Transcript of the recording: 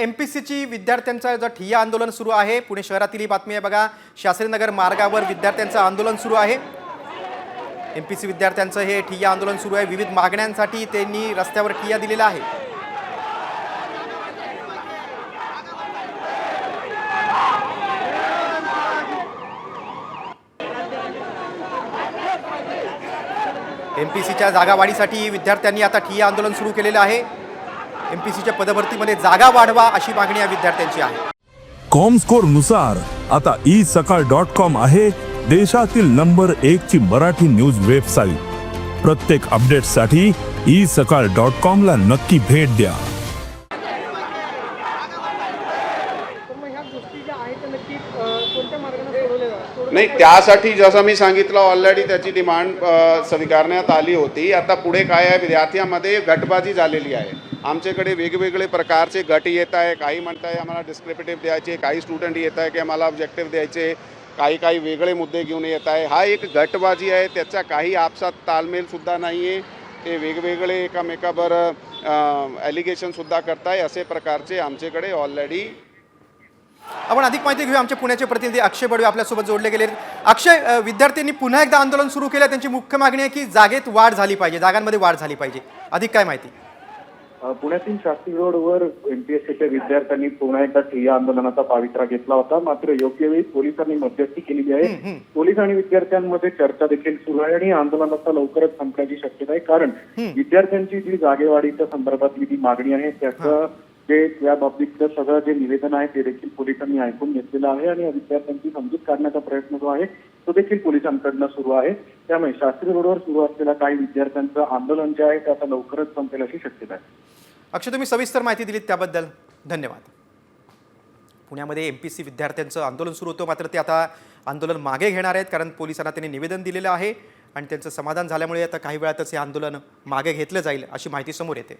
M P सीची विद्यार्थ्यांचा जो ठिय्या आंदोलन सुरू आहे पुणे शहरातील ही बातमी आहे बघा. शास्त्रीनगर मार्गावर विद्यार्थ्यांचं आंदोलन सुरू आहे. एम पी सी विद्यार्थ्यांचं हे ठिय्या आंदोलन सुरू आहे. विविध मागण्यांसाठी त्यांनी रस्त्यावर ठिय्या दिलेला आहे एम पी सीच्या जागावाढीसाठी विद्यार्थ्यांनी आता ठिय्या आंदोलन सुरू केलेलं आहे. एम पी सीच्या पदभरतीमध्ये जागा वाढवा अशी मागणी या विद्यार्थ्यांची आहे. कॉमस्कोरनुसार आता ई सकाळ डॉट कॉम आहे देशातील नंबर एक ची मराठी न्यूज वेबसाईट. प्रत्येक अपडेटसाठी ई सकाळ डॉट कॉम ला नक्की भेट द्या. नाही त्यासाठी जसं मी सांगितलं ऑलरेडी त्याची डिमांड स्वीकारण्यात आली होती. आता पुढे काय आहे? विद्यार्थ्यांमध्ये गटबाजी झालेली आहे. आमच्याकडे वेगवेगळे प्रकारचे गट येत आहे. काही म्हणत आहे आम्हाला डिस्क्रिप्टिव्ह द्यायचे काही स्टुडंट येत आहे की आम्हाला ऑब्जेक्टिव्ह द्यायचे. काही काही वेगळे मुद्दे घेऊन येत आहे. हा एक गटबाजी आहे त्याचा काही आपसात तालमेलसुद्धा नाही आहे ते वेगवेगळे एकामेकावर ॲलिगेशनसुद्धा करताय असे प्रकारचे आमच्याकडे ऑलरेडी आपण अधिक माहिती घेऊया. आमचे पुण्याचे प्रतिनिधी अक्षय बडवे आपल्यासोबत जोडले गेले अक्षय विद्यार्थ्यांनी पुन्हा एकदा आंदोलन सुरू केलं. त्यांची मुख्य मागणी आहे की जागेत वाढ झाली पाहिजे जागांमध्ये वाढ झाली पाहिजे. अधिक काय माहिती? पुण्यातील शास्त्री रोडवर एमपीएससीच्या विद्यार्थ्यांनी पुन्हा एकदा ठिय्या आंदोलनाचा पावित्रा घेतला होता. मात्र योग्य वेळी पोलिसांनी मध्यस्थी केलेली आहे. पोलीस आणि विद्यार्थ्यांमध्ये चर्चा देखील सुरू आहे आणि या आंदोलन आता लवकरच संपण्याची शक्यता आहे. कारण विद्यार्थ्यांची जी जागेवाढीच्या संदर्भातली जी मागणी आहे त्याचं जे या बाबतीतलं सगळं जे निवेदन आहे ते देखील पोलिसांनी ऐकून घेतलेलं आहे आणि या विद्यार्थ्यांची समजूत काढण्याचा प्रयत्न जो आहे तो देखील पोलिसांकडनं सुरू आहे. त्यामुळे शास्त्री रोडवर सुरू असलेला काही विद्यार्थ्यांचं आंदोलन जे आहे ते आता लवकरच संपेल अशी शक्यता आहे. अक्षय तुम्ही सविस्तर माहिती दिलीत त्याबद्दल. धन्यवाद. पुण्यामध्ये एम पी सी विद्यार्थ्यांचं आंदोलन सुरू होतं मात्र ते आता आंदोलन मागे घेणार आहेत कारण पोलिसांना त्यांनी निवेदन दिलेलं आहे. आणि त्यांचं समाधान झाल्यामुळे आता काही वेळातच हे आंदोलन मागे घेतलं जाईल अशी माहिती समोर येते.